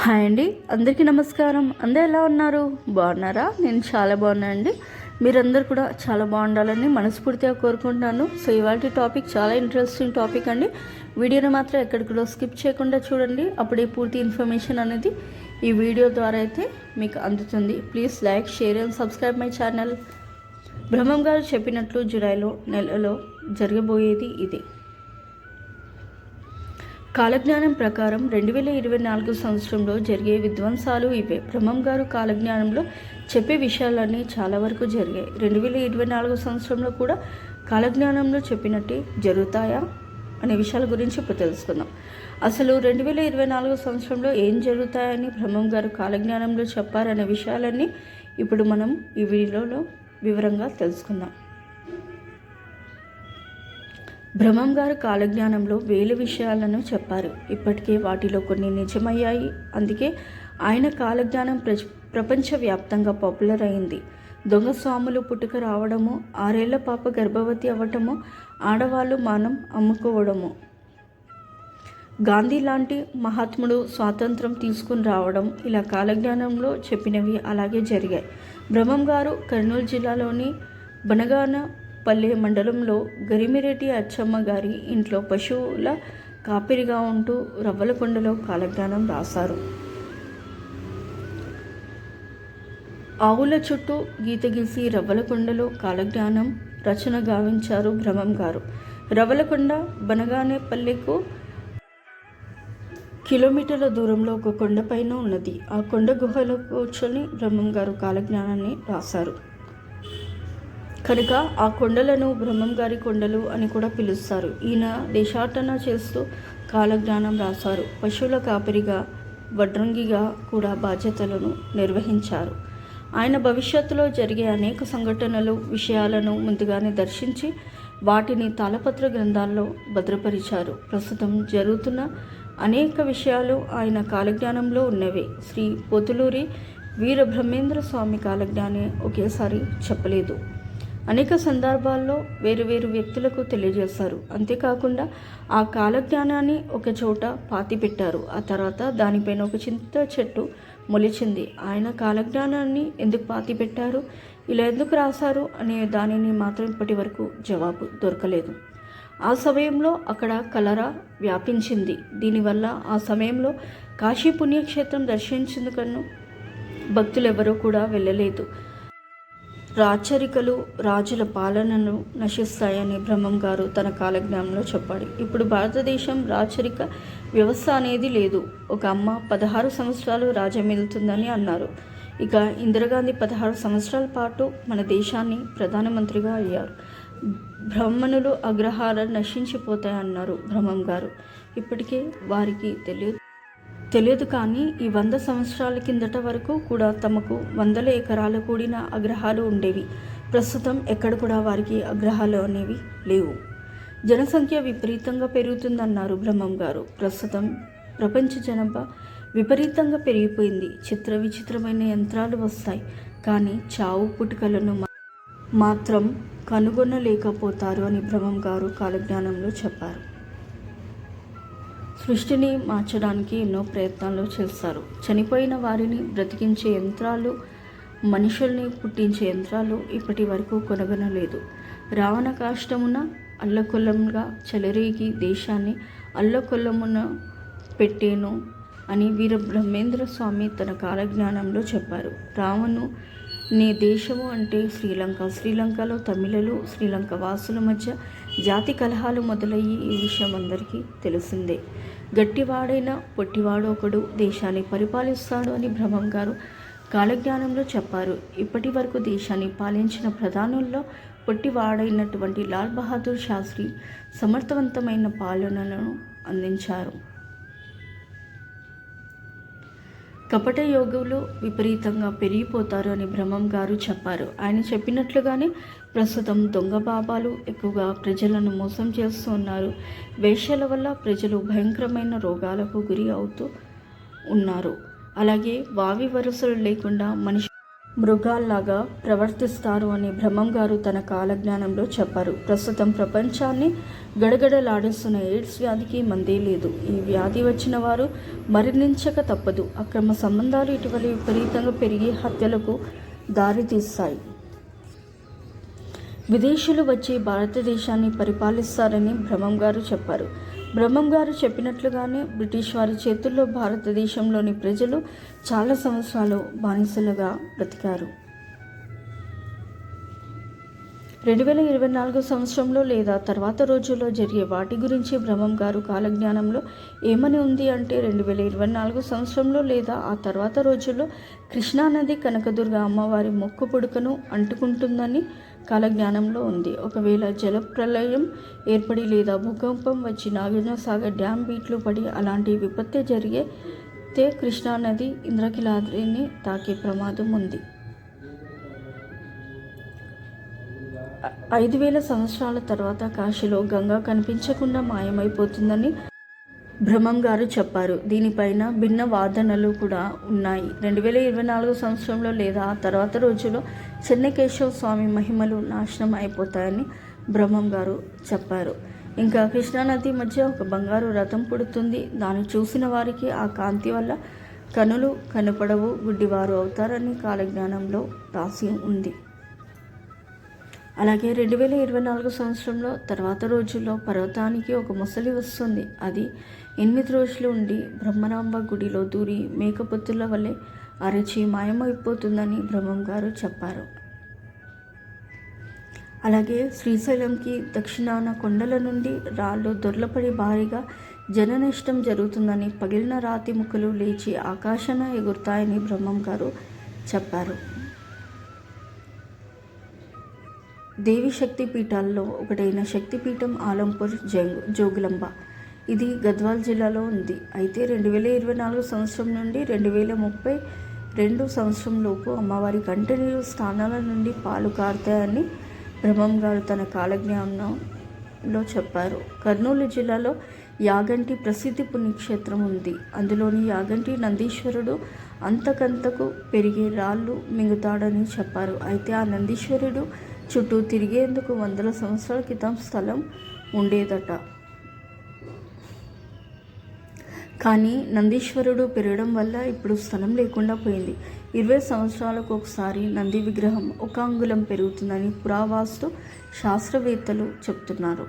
Hi అండి. అందరికీ నమస్కారం. అందరూ ఎలా ఉన్నారు? బాగున్నారా? నేను చాలా బాగున్నాను అండి మీరందరూ కూడా చాలా బాగుండాలని మనస్ఫూర్తిగా కోరుకుంటున్నాను. సో ఇవాళ టాపిక్ చాలా ఇంట్రెస్టింగ్ టాపిక్ అండి. వీడియోని మాత్రం ఎక్కడికో స్కిప్ చేయకుండా చూడండి. అప్పుడే పూర్తి ఇన్ఫర్మేషన్ అనేది ఈ వీడియో ద్వారా అయితే మీకు అందుతుంది. Please like share and subscribe my channel. Brahmam garu చెప్పినట్లు జులైలో నెలలో జరగబోయేది ఇదే. కాలజ్ఞానం ప్రకారం రెండు వేల ఇరవై నాలుగు సంవత్సరంలో జరిగే విధ్వంసాలు ఇవే. బ్రహ్మం గారు కాలజ్ఞానంలో చెప్పే విషయాలన్నీ చాలా వరకు జరిగాయి. రెండు వేల ఇరవై నాలుగు సంవత్సరంలో కూడా కాలజ్ఞానంలో చెప్పినట్టే జరుగుతాయా అనే విషయాల గురించి ఇప్పుడు తెలుసుకుందాం. అసలు రెండు వేల ఇరవై నాలుగు సంవత్సరంలో ఏం జరుగుతాయని బ్రహ్మం గారు కాలజ్ఞానంలో చెప్పారనే విషయాలన్నీ ఇప్పుడు మనం ఈ వీడియోలో వివరంగా తెలుసుకుందాం. బ్రహ్మం గారు కాలజ్ఞానంలో వేలు విషయాలను చెప్పారు. ఇప్పటికే వాటిలో కొన్ని నిజమయ్యాయి. అందుకే ఆయన కాలజ్ఞానం ప్ర ప్రపంచవ్యాప్తంగా పాపులర్ అయింది. దొంగ స్వాములు పుట్టుక రావడము ఆరేళ్ళ పాప గర్భవతి అవ్వటము ఆడవాళ్ళు మానం అమ్ముకోవడము. గాంధీ లాంటి మహాత్ముడు స్వాతంత్రం తీసుకుని రావడం ఇలా కాలజ్ఞానంలో చెప్పినవి అలాగే జరిగాయి. బ్రహ్మం గారు కర్నూలు జిల్లాలోని బనగాన పల్లె మండలంలో గరిమిరెడ్డి అచ్చమ్మ గారి ఇంట్లో పశువుల కాపిరిగా ఉంటూ రవ్వలకొండలో కాలజ్ఞానం రాశారు. ఆవుల చుట్టూ గీత గీసి రవ్వలకొండలో కాలజ్ఞానం రచన గావించారు భ్రమం గారు. రవ్వలకొండ బనగానే పల్లెకు కిలోమీటర్ల దూరంలో ఒక కొండపైన ఉన్నది. ఆ కొండ గుహలో కూర్చొని బ్రహ్మం గారు కాలజ్ఞానాన్ని రాశారు. కనుక ఆ కొండలను బ్రహ్మంగారి కొండలు అని కూడా పిలుస్తారు. ఈయన దేశాటన చేస్తూ కాలజ్ఞానం రాశారు. పశువుల కాపరిగా వడ్రంగిగా కూడా బాధ్యతలను నిర్వహించారు. ఆయన భవిష్యత్తులో జరిగే అనేక సంఘటనలు విషయాలను ముందుగానే దర్శించి వాటిని తాళపత్ర గ్రంథాల్లో భద్రపరిచారు. ప్రస్తుతం జరుగుతున్న అనేక విషయాలు ఆయన కాలజ్ఞానంలో ఉన్నవే. శ్రీ పొతులూరి వీర బ్రహ్మేంద్ర స్వామి కాలజ్ఞాని ఒకేసారి చెప్పలేదు. అనేక సందర్భాల్లో వేరు వేరు వ్యక్తులకు తెలియజేశారు. అంతేకాకుండా ఆ కాలజ్ఞానాన్ని ఒక చోట పాతి పెట్టారు. ఆ తర్వాత దానిపైన ఒక చింత చెట్టు మొలిచింది. ఆయన కాలజ్ఞానాన్ని ఎందుకు పాతి పెట్టారు? ఇలా ఎందుకు రాశారు? అనే దానిని మాత్రం ఇప్పటి వరకు జవాబు దొరకలేదు. ఆ సమయంలో అక్కడ కలరా వ్యాపించింది. దీనివల్ల ఆ సమయంలో కాశీ పుణ్యక్షేత్రం దర్శించేందుకను భక్తులెవరూ కూడా వెళ్ళలేదు. రాచరికలు రాజుల పాలనను నశిస్తాయని బ్రహ్మం గారు తన కాలజ్ఞానంలో చెప్పాడు. ఇప్పుడు భారతదేశం రాచరిక వ్యవస్థ అనేది లేదు. ఒక అమ్మ పదహారు సంవత్సరాలు రాజమేలుతుందని అన్నారు. ఇక ఇందిరాగాంధీ పదహారు సంవత్సరాల పాటు మన దేశాన్ని ప్రధానమంత్రిగా అయ్యారు. బ్రాహ్మణులు అగ్రహారాలు నశించిపోతాయన్నారు బ్రహ్మం గారు. ఇప్పటికే వారికి తెలియదు. తెలియదు కానీ ఈ వంద సంవత్సరాల కిందట వరకు కూడా తమకు వందల ఎకరాలు కూడిన అగ్రహాలు ఉండేవి. ప్రస్తుతం ఎక్కడ కూడా వారికి అగ్రహాలు అనేవి లేవు. జనసంఖ్య విపరీతంగా పెరుగుతుందన్నారు బ్రహ్మం గారు. ప్రస్తుతం ప్రపంచ జనాభా విపరీతంగా పెరిగిపోయింది. చిత్ర విచిత్రమైన యంత్రాలు వస్తాయి. కానీ చావు పుట్టుకలను మాత్రం కనుగొనలేకపోతారు అని బ్రహ్మం గారు కాలజ్ఞానంలో చెప్పారు. సృష్టిని మార్చడానికి ఎన్నో ప్రయత్నాలు చేస్తారు చనిపోయిన వారిని బ్రతికించే యంత్రాలు మనుషుల్ని పుట్టించే యంత్రాలు ఇప్పటి వరకు కొనగనలేదు. రావణ కాష్టమున అల్లకొల్లంగా చెలరేగి దేశాన్ని అల్లకొల్లమున పెట్టేను అని వీర బ్రహ్మేంద్ర స్వామి తన కాలజ్ఞానంలో చెప్పారు. రావణు నీ దేశము అంటే శ్రీలంక శ్రీలంకలో తమిళలు శ్రీలంక వాసుల మధ్య జాతి కలహాలు మొదలయ్యి ఈ విషయం అందరికీ తెలిసిందే. గట్టివాడైన పొట్టివాడు ఒకడు దేశాన్ని పరిపాలిస్తాడు అని బ్రహ్మం గారు కాలజ్ఞానంలో చెప్పారు. ఇప్పటి వరకు దేశాన్ని పాలించిన ప్రధానుల్లో పొట్టివాడైనటువంటి లాల్ బహదూర్ శాస్త్రి సమర్థవంతమైన పాలనలను అందించారు. కపట యోగులు విపరీతంగా పెరిగిపోతారు అని బ్రహ్మం గారు చెప్పారు. ఆయన చెప్పినట్లుగానే ప్రస్తుతం దొంగ బాబాలు ఎక్కువగా ప్రజలను మోసం చేస్తూ ఉన్నారు. వేషాల వల్ల ప్రజలు భయంకరమైన రోగాలకు గురి అవుతూ ఉన్నారు. అలాగే వావి వరుసలు లేకుండా మనిషి మృగాల్లాగా ప్రవర్తిస్తారు అని బ్రహ్మం గారు తన కాలజ్ఞానంలో చెప్పారు. ప్రస్తుతం ప్రపంచాన్ని గడగడలాడిస్తున్న ఎయిడ్స్ వ్యాధికి మందే లేదు. ఈ వ్యాధి వచ్చిన వారు మరణించక తప్పదు. అక్రమ సంబంధాలు ఇటీవల విపరీతంగా పెరిగి హత్యలకు దారితీస్తాయి విదేశీయులు వచ్చి భారతదేశాన్ని పరిపాలిస్తారని బ్రహ్మం గారు చెప్పారు. బ్రహ్మం గారు చెప్పినట్లుగానే బ్రిటిష్ వారి చేతుల్లో భారతదేశంలోని ప్రజలు చాలా సంవత్సరాలు బానిసలుగా బ్రతికారు. రెండు వేల ఇరవై నాలుగు సంవత్సరంలో లేదా తర్వాత రోజుల్లో జరిగే వాటి గురించి బ్రహ్మం గారు కాలజ్ఞానంలో ఏమని ఉంది అంటే రెండు వేల ఇరవై నాలుగు సంవత్సరంలో లేదా ఆ తర్వాత రోజుల్లో కృష్ణానది కనకదుర్గ అమ్మవారి మొక్కు పుడుకను అంటుకుంటుందని కాలజ్ఞానంలో ఉంది. ఒకవేళ జలప్రలయం ఏర్పడి లేదా భూకంపం వచ్చి నాగార్జున సాగర్ డ్యామ్ బీట్లు పడి అలాంటి విపత్తి జరిగితే కృష్ణానది ఇంద్రకిలాద్రిని తాకే ప్రమాదం ఉంది. ఐదు వేల సంవత్సరాల తర్వాత కాశీలో గంగా కనిపించకుండా మాయమైపోతుందని బ్రహ్మం గారు చెప్పారు. దీనిపైన భిన్న వాదనలు కూడా ఉన్నాయి. రెండు వేల ఇరవై నాలుగు సంవత్సరంలో లేదా ఆ తర్వాత రోజుల్లో చెన్నకేశవ స్వామి మహిమలు నాశనం అయిపోతాయని బ్రహ్మం గారు చెప్పారు. ఇంకా కృష్ణానది మధ్య ఒక బంగారు రథం పుడుతుంది. దాన్ని చూసిన వారికి ఆ కాంతి వల్ల కనులు కనపడవు. గుడ్డివారు అవుతారని కాలజ్ఞానంలో రాసి ఉంది. అలాగే రెండు వేల ఇరవై నాలుగు సంవత్సరంలో తర్వాత రోజుల్లో పర్వతానికి ఒక ముసలి వస్తుంది. అది ఎనిమిది రోజులు ఉండి బ్రహ్మరాంబ గుడిలో దూరి మేకపుత్తుల వల్లే అరచి మాయమైపోతుందని బ్రహ్మం గారు చెప్పారు. అలాగే శ్రీశైలంకి దక్షిణాన కొండల నుండి రాళ్ళు దొర్లపడి భారీగా జననష్టం జరుగుతుందని పగిలిన రాతి ముక్కలు లేచి ఆకాశాన ఎగురుతాయని బ్రహ్మం గారు చెప్పారు. దేవి శక్తి పీఠాల్లో ఒకటైన శక్తిపీఠం ఆలంపూర్ జంగ్ జోగులంబ ఇది గద్వాల్ జిల్లాలో ఉంది. అయితే రెండు వేల ఇరవై నాలుగు సంవత్సరం నుండి రెండు వేల ముప్పై రెండు సంవత్సరంలోపు అమ్మవారి కంటినీరు స్థానాల నుండి పాలు కారుతాయని బ్రహ్మం గారు తన కాలజ్ఞానంలో చెప్పారు. కర్నూలు జిల్లాలో యాగంటి ప్రసిద్ధి పుణ్యక్షేత్రం ఉంది. అందులోని యాగంటి నందీశ్వరుడు అంతకంతకు పెరిగే రాళ్ళు మింగుతాడని చెప్పారు. అయితే ఆ నందీశ్వరుడు చుట్టూ తిరిగేందుకు వందల సంవత్సరాల క్రితం స్థలం ఉండేదట. కానీ నందీశ్వరుడు పెరగడం వల్ల ఇప్పుడు స్థలం లేకుండా పోయింది. ఇరవై సంవత్సరాలకు ఒకసారి నంది విగ్రహం ఒక అంగుళం పెరుగుతుందని పురావాస్తు శాస్త్రవేత్తలు చెప్తున్నారు.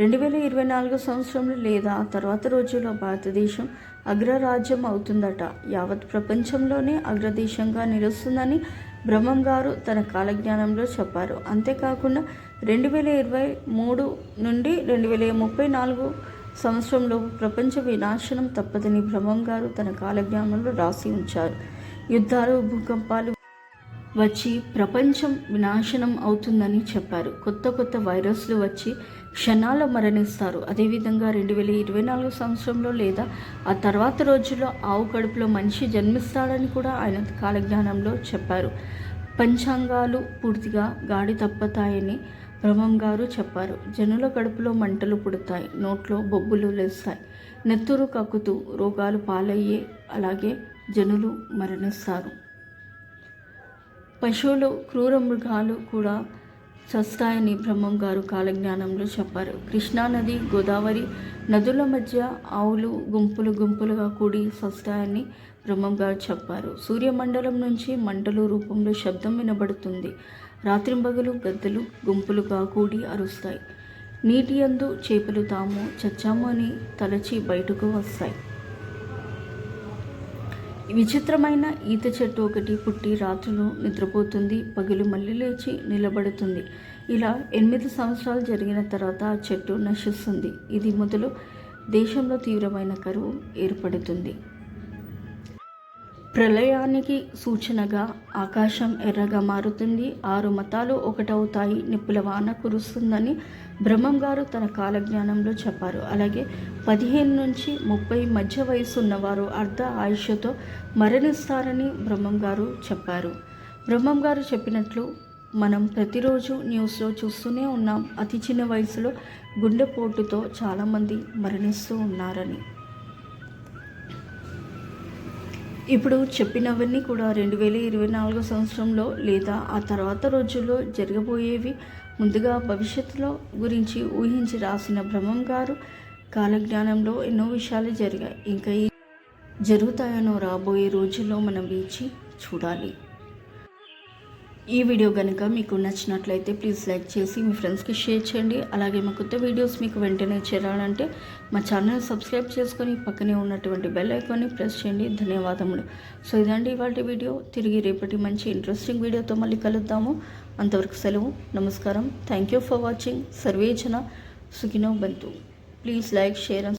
రెండు వేల ఇరవై నాలుగు సంవత్సరంలో లేదా తర్వాత రోజుల్లో భారతదేశం అగ్రరాజ్యం అవుతుందట. యావత్ ప్రపంచంలోనే అగ్రదేశంగా నిలుస్తుందని బ్రహ్మం గారు తన కాలజ్ఞానంలో చెప్పారు. అంతేకాకుండా రెండు వేల ఇరవై మూడు నుండి రెండు వేల ముప్పై నాలుగు సంవత్సరంలో ప్రపంచ వినాశనం తప్పదని బ్రహ్మం గారు తన కాలజ్ఞానంలో రాసి ఉంచారు. యుద్ధాలు భూకంపాలు వచ్చి ప్రపంచం వినాశనం అవుతుందని చెప్పారు. కొత్త కొత్త వైరస్లు వచ్చి క్షణాల్లో మరణిస్తారు. అదేవిధంగా రెండు వేల ఇరవై నాలుగు సంవత్సరంలో లేదా ఆ తర్వాత రోజుల్లో ఆవు కడుపులో మనిషి జన్మిస్తాడని కూడా ఆయన కాలజ్ఞానంలో చెప్పారు. పంచాంగాలు పూర్తిగా గాడి తప్పుతాయని బ్రహ్మం గారు చెప్పారు. జనుల కడుపులో మంటలు పుడతాయి. నోట్లో బొబ్బులు లేస్తాయి. నెత్తురు కక్కుతూ రోగాలు పాలయ్యే అలాగే జనులు మరణిస్తారు. పశువులు క్రూర మృగాలు కూడా చస్తాయని బ్రహ్మం గారు కాలజ్ఞానంలో చెప్పారు. కృష్ణానది గోదావరి నదుల మధ్య ఆవులు గుంపులు గుంపులుగా కూడి చస్తాయని బ్రహ్మం గారు చెప్పారు. సూర్యమండలం నుంచి మంటలు రూపంలో శబ్దం వినబడుతుంది. రాత్రింబగలు గద్దలు గుంపులుగా కూడి అరుస్తాయి. నీటి అందు చేపలు తాము చచ్చాము అని తలచి బయటకు వస్తాయి. విచిత్రమైన ఈత చెట్టు ఒకటి పుట్టి రాత్రులు నిద్రపోతుంది. పగులు మళ్ళీ లేచి నిలబడుతుంది. ఇలా ఎనిమిది సంవత్సరాలు జరిగిన తర్వాత ఆ చెట్టు నశిస్తుంది. ఇది మొదలు దేశంలో తీవ్రమైన కరువు ఏర్పడుతుంది. ప్రళయానికి సూచనగా ఆకాశం ఎర్రగా మారుతుంది. ఆరు మతాలు ఒకటవుతాయి. నిప్పుల వాన కురుస్తుందని బ్రహ్మం గారు తన కాలజ్ఞానంలో చెప్పారు. అలాగే పదిహేను నుంచి ముప్పై మధ్య వయసు ఉన్నవారు అర్ధ ఆయుష్తో మరణిస్తారని బ్రహ్మం గారు చెప్పారు. బ్రహ్మం గారు చెప్పినట్లు మనం ప్రతిరోజు న్యూస్లో చూస్తూనే ఉన్నాం. అతి చిన్న వయసులో గుండెపోటుతో చాలామంది మరణిస్తూ ఉన్నారని. ఇప్పుడు చెప్పినవన్నీ కూడా రెండు వేల ఇరవై నాలుగో సంవత్సరంలో లేదా ఆ తర్వాత రోజుల్లో జరగబోయేవి ముందుగా భవిష్యత్తులో గురించి ఊహించి రాసిన బ్రహ్మం గారు కాలజ్ఞానంలో ఎన్నో విషయాలు జరిగాయి. ఇంకా జరుగుతాయనో రాబోయే రోజుల్లో మనం వేచి చూడాలి. ఈ వీడియో కనుక మీకు నచ్చినట్లయితే ప్లీజ్ లైక్ చేసి మీ ఫ్రెండ్స్కి షేర్ చేయండి. అలాగే మా కొత్త వీడియోస్ మీకు వెంటనే చేరాలంటే మా ఛానల్ సబ్స్క్రైబ్ చేసుకొని పక్కనే ఉన్నటువంటి బెల్ ఐకాన్ని ప్రెస్ చేయండి. ధన్యవాదములు. సో ఇదండి ఇవాటి వీడియో. తిరిగి రేపటి మంచి ఇంట్రెస్టింగ్ వీడియోతో మళ్ళీ కలుద్దాము. అంతవరకు సెలవు నమస్కారం. థ్యాంక్ యూ ఫర్ వాచింగ్ సర్వేజన సుఖినో బంతు. Please like share and